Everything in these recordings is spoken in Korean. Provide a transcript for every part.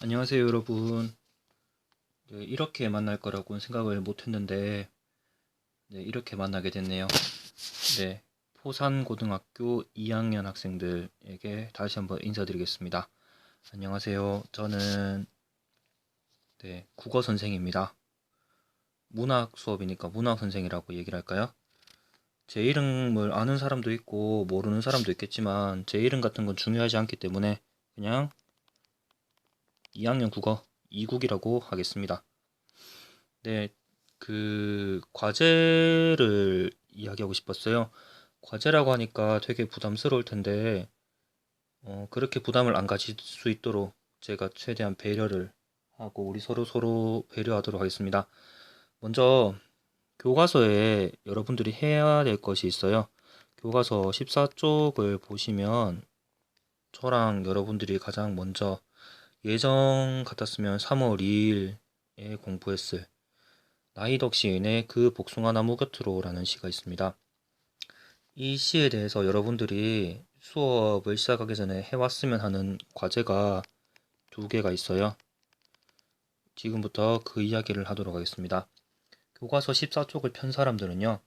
안녕하세요, 여러분. 네, 이렇게 만날 거라고는 생각을 못 했는데, 네, 이렇게 만나게 됐네요. 네, 포산고등학교 2학년 학생들에게 다시 한번 인사드리겠습니다. 안녕하세요. 저는, 네, 국어 선생입니다. 문학 수업이니까 문학 선생이라고 얘기를 할까요? 제 이름을 아는 사람도 있고, 모르는 사람도 있겠지만, 제 이름 같은 건 중요하지 않기 때문에, 그냥 2학년 국어 2국이라고 하겠습니다. 네, 그 과제를 이야기하고 싶었어요. 과제라고 하니까 되게 부담스러울 텐데 어, 그렇게 부담을 안 가질 수 있도록 제가 최대한 배려를 하고 우리 서로 서로 배려하도록 하겠습니다. 먼저 교과서에 여러분들이 해야 될 것이 있어요. 교과서 14쪽을 보시면 저랑 여러분들이 가장 먼저 예정 같았으면 3월 2일에 공부했을 나이덕 시인의 그 복숭아 나무 곁으로 라는 시가 있습니다. 이 시에 대해서 여러분들이 수업을 시작하기 전에 해왔으면 하는 과제가 두 개가 있어요. 지금부터 그 이야기를 하도록 하겠습니다. 교과서 14쪽을 편 사람들은요.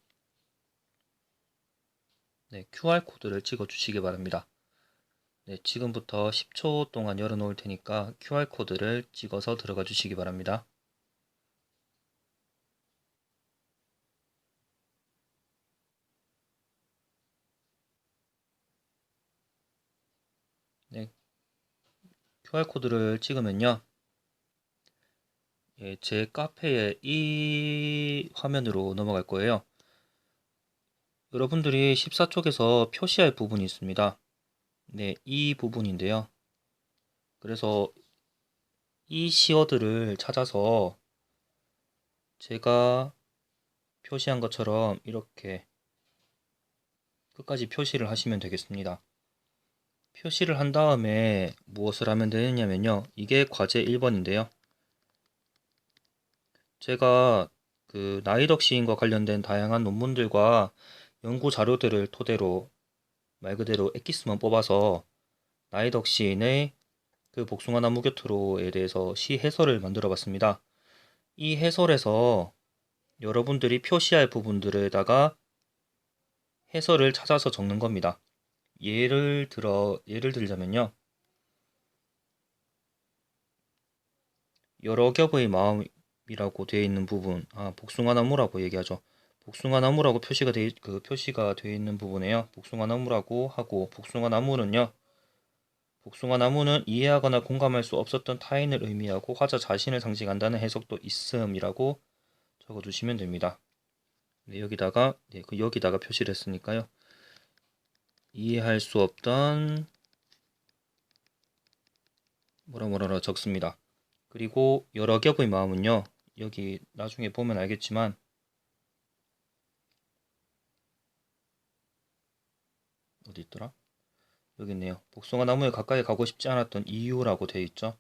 네, QR코드를 찍어 주시기 바랍니다. 네, 지금부터 10초 동안 열어놓을 테니까 QR코드를 찍어서 들어가 주시기 바랍니다. 네, QR코드를 찍으면요. 예, 제 카페에 이 화면으로 넘어갈 거예요. 여러분들이 14쪽에서 표시할 부분이 있습니다. 네, 이 부분인데요. 그래서 이 시어들을 찾아서 제가 표시한 것처럼 이렇게 끝까지 표시를 하시면 되겠습니다. 표시를 한 다음에 무엇을 하면 되느냐면요. 이게 과제 1번인데요. 제가 그 나이덕 시인과 관련된 다양한 논문들과 연구 자료들을 토대로 말 그대로 엑기스만 뽑아서 나이덕 시인의 그 복숭아 나무 곁으로에 대해서 시 해설을 만들어 봤습니다. 이 해설에서 여러분들이 표시할 부분들에다가 해설을 찾아서 적는 겁니다. 예를 들어 예를 들자면요. 여러 겹의 마음이라고 되어 있는 부분, 아 복숭아 나무라고 얘기하죠. 복숭아 나무라고 표시가 돼, 그 표시가 되어 있는 부분에요. 복숭아 나무라고 하고 복숭아 나무는요. 복숭아 나무는 이해하거나 공감할 수 없었던 타인을 의미하고 화자 자신을 상징한다는 해석도 있음이라고 적어주시면 됩니다. 네, 여기다가 네, 그 여기다가 표시를 했으니까요. 이해할 수 없던 뭐라 뭐라 적습니다. 그리고 여러 겹의 마음은요. 여기 나중에 보면 알겠지만 어디 있더라? 여기 있네요. 복숭아 나무에 가까이 가고 싶지 않았던 이유라고 되어 있죠.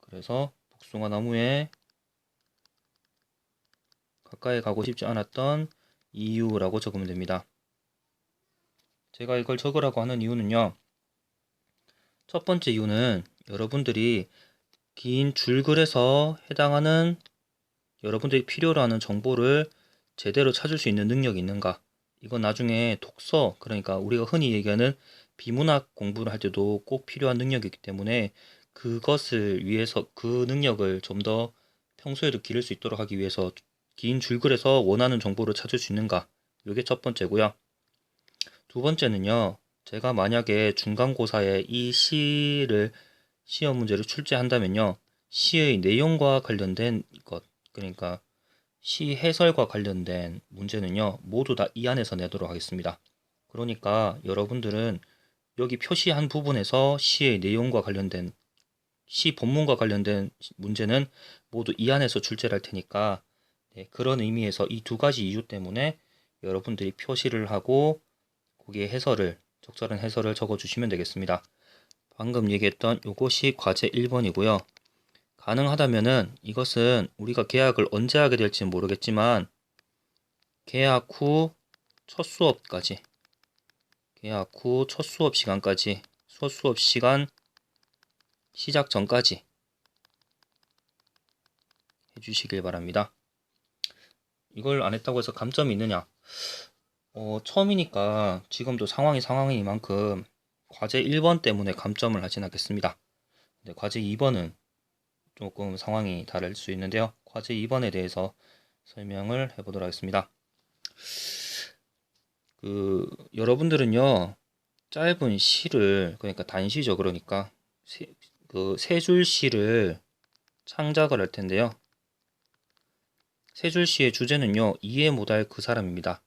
그래서 복숭아 나무에 가까이 가고 싶지 않았던 이유라고 적으면 됩니다. 제가 이걸 적으라고 하는 이유는요. 첫 번째 이유는 여러분들이 긴 줄글에서 해당하는 여러분들이 필요로 하는 정보를 제대로 찾을 수 있는 능력이 있는가 이건 나중에 독서, 그러니까 우리가 흔히 얘기하는 비문학 공부를 할 때도 꼭 필요한 능력이기 때문에 그것을 위해서 그 능력을 좀 더 평소에도 기를 수 있도록 하기 위해서 긴 줄글에서 원하는 정보를 찾을 수 있는가? 이게 첫 번째고요. 두 번째는요. 제가 만약에 중간고사에 이 시를 시험 문제를 출제한다면요. 시의 내용과 관련된 것, 그러니까 시 해설과 관련된 문제는요, 모두 다 이 안에서 내도록 하겠습니다. 그러니까 여러분들은 여기 표시한 부분에서 시의 내용과 관련된 시 본문과 관련된 문제는 모두 이 안에서 출제를 할 테니까 네, 그런 의미에서 이 두 가지 이유 때문에 여러분들이 표시를 하고 거기에 해설을 적절한 해설을 적어 주시면 되겠습니다. 방금 얘기했던 요것이 과제 1번이고요. 가능하다면은 이것은 우리가 계약을 언제 하게 될지는 모르겠지만 계약 후 첫 수업까지 계약 후 첫 수업 시간까지 첫 수업 시간 시작 전까지 해주시길 바랍니다. 이걸 안 했다고 해서 감점이 있느냐? 어, 처음이니까 지금도 상황이 상황이니만큼 과제 1번 때문에 감점을 하진 않겠습니다. 근데 과제 2번은 조금 상황이 다를 수 있는데요. 과제 2번에 대해서 설명을 해보도록 하겠습니다. 그 여러분들은요 짧은 시를 그러니까 단시죠 그러니까 그세줄 시를 창작을 할 텐데요. 세 줄 시의 주제는요 이해 못할 그 사람입니다.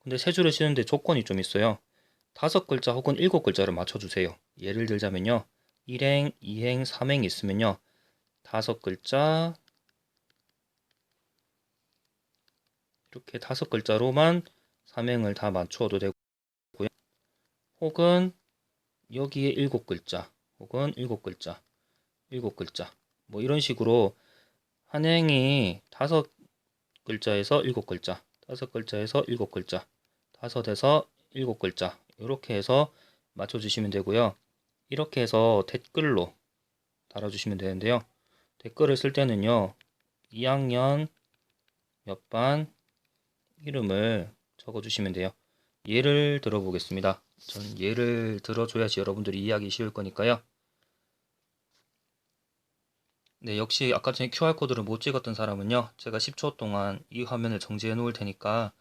근데 세 줄을 쓰는데 조건이 좀 있어요. 다섯 글자 혹은 일곱 글자를 맞춰주세요. 예를 들자면요. 1행, 2행, 3행 있으면요. 다섯 글자 이렇게 다섯 글자로만 3행을 다 맞춰도 되고요. 혹은 여기에 일곱 글자 혹은 일곱 글자 일곱 글자 뭐 이런 식으로 한 행이 다섯 글자에서 일곱 글자 다섯 글자에서 일곱 글자 다섯에서 일곱 글자 이렇게 해서 맞춰주시면 되고요. 이렇게 해서 댓글로 달아주시면 되는데요. 댓글을 쓸 때는요. 2학년 몇 반 이름을 적어주시면 돼요. 예를 들어보겠습니다. 전 예를 들어줘야지 여러분들이 이해하기 쉬울 거니까요. 네, 역시 아까 전에 QR코드를 못 찍었던 사람은요. 제가 10초 동안 이 화면을 정지해 놓을 테니까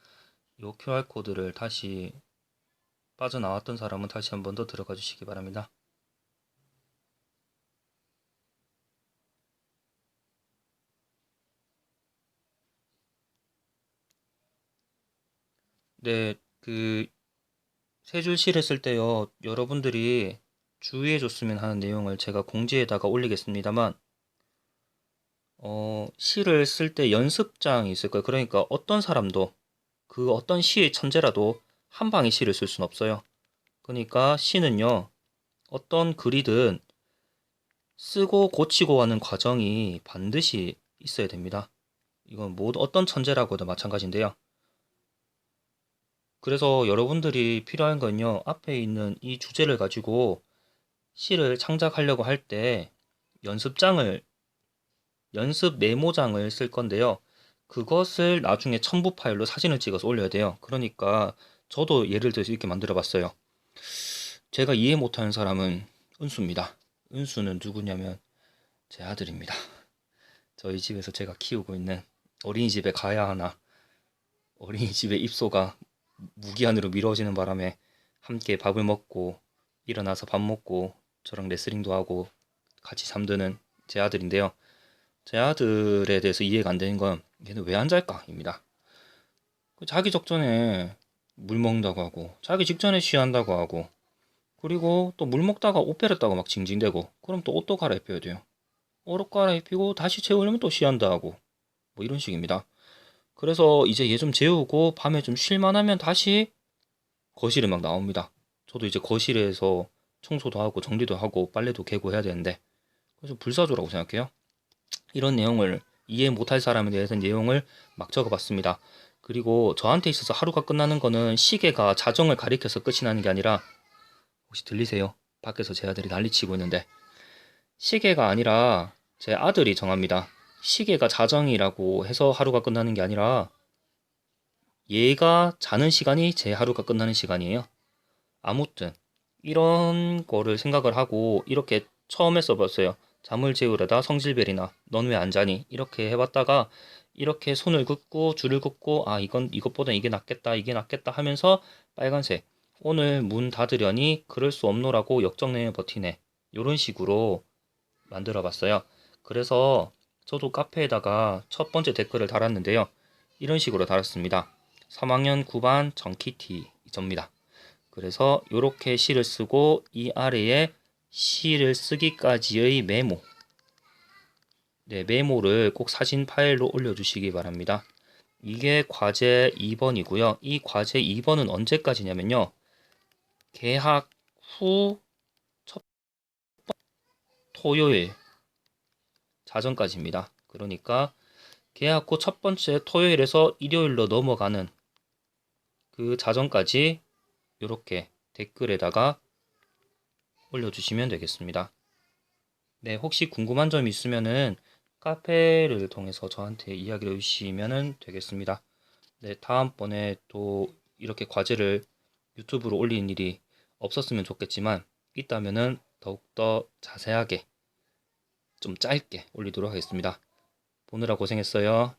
이 QR코드를 다시 빠져나왔던 사람은 다시 한 번 더 들어가 주시기 바랍니다. 네, 그 세줄 시를 쓸 때요. 여러분들이 주의해 줬으면 하는 내용을 제가 공지에다가 올리겠습니다만 어, 시를 쓸 때 연습장이 있을 거예요. 그러니까 어떤 사람도 그 어떤 시의 천재라도 한 방에 시를 쓸 수는 없어요. 그러니까 시는요. 어떤 글이든 쓰고 고치고 하는 과정이 반드시 있어야 됩니다. 이건 모두 어떤 천재라고도 마찬가지인데요. 그래서 여러분들이 필요한 건요. 앞에 있는 이 주제를 가지고 시를 창작하려고 할 때 연습장을 연습 메모장을 쓸 건데요. 그것을 나중에 첨부 파일로 사진을 찍어서 올려야 돼요. 그러니까 저도 예를 들어서 이렇게 만들어 봤어요. 제가 이해 못하는 사람은 은수입니다. 은수는 누구냐면 제 아들입니다. 저희 집에서 제가 키우고 있는 어린이집에 가야 하나 어린이집에 입소가 무기한으로 미뤄지는 바람에 함께 밥을 먹고 일어나서 밥 먹고 저랑 레슬링도 하고 같이 잠드는 제 아들인데요. 제 아들에 대해서 이해가 안 되는 건 얘는 왜 안 잘까입니다. 그 자기 적전에 물 먹는다고 하고 자기 직전에 쉬한다고 하고 그리고 또 물 먹다가 옷 빼렸다고 막 징징대고 그럼 또 옷도 갈아입혀야 돼요. 옷 갈아입히고 다시 재우려면 또 쉬한다 하고 뭐 이런 식입니다. 그래서 이제 얘 좀 재우고 밤에 좀 쉴만 하면 다시 거실에 막 나옵니다. 저도 이제 거실에서 청소도 하고 정리도 하고 빨래도 개고 해야 되는데 그래서 불사조라고 생각해요. 이런 내용을 이해 못할 사람에 대해서 내용을 막 적어봤습니다. 그리고 저한테 있어서 하루가 끝나는 거는 시계가 자정을 가리켜서 끝이 나는 게 아니라 혹시 들리세요? 밖에서 제 아들이 난리치고 있는데 시계가 아니라 제 아들이 정합니다. 시계가 자정이라고 해서 하루가 끝나는 게 아니라 얘가 자는 시간이 제 하루가 끝나는 시간이에요. 아무튼 이런 거를 생각을 하고 이렇게 처음에 써봤어요. 잠을 재우려다 성질벨이나 넌 왜 안 자니? 이렇게 해봤다가 이렇게 손을 긋고 줄을 긋고 아 이건 이것보다 이게 낫겠다 이게 낫겠다 하면서 빨간색 오늘 문 닫으려니 그럴 수 없노라고 역정내에 버티네 이런 식으로 만들어 봤어요. 그래서 저도 카페에다가 첫 번째 댓글을 달았는데요. 이런 식으로 달았습니다. 3학년 9반 정키티 접니다. 그래서 이렇게 시를 쓰고 이 아래에 시를 쓰기까지의 메모 네, 메모를 꼭 사진 파일로 올려주시기 바랍니다. 이게 과제 2번이고요. 이 과제 2번은 언제까지냐면요. 개학 후 첫 토요일 자정까지입니다. 그러니까 계약 후 첫 번째 토요일에서 일요일로 넘어가는 그 자정까지 이렇게 댓글에다가 올려주시면 되겠습니다. 네, 혹시 궁금한 점이 있으면은 카페를 통해서 저한테 이야기를 주시면 되겠습니다. 네, 다음번에 또 이렇게 과제를 유튜브로 올리는 일이 없었으면 좋겠지만 있다면은 더욱더 자세하게 좀 짧게 올리도록 하겠습니다. 보느라 고생했어요.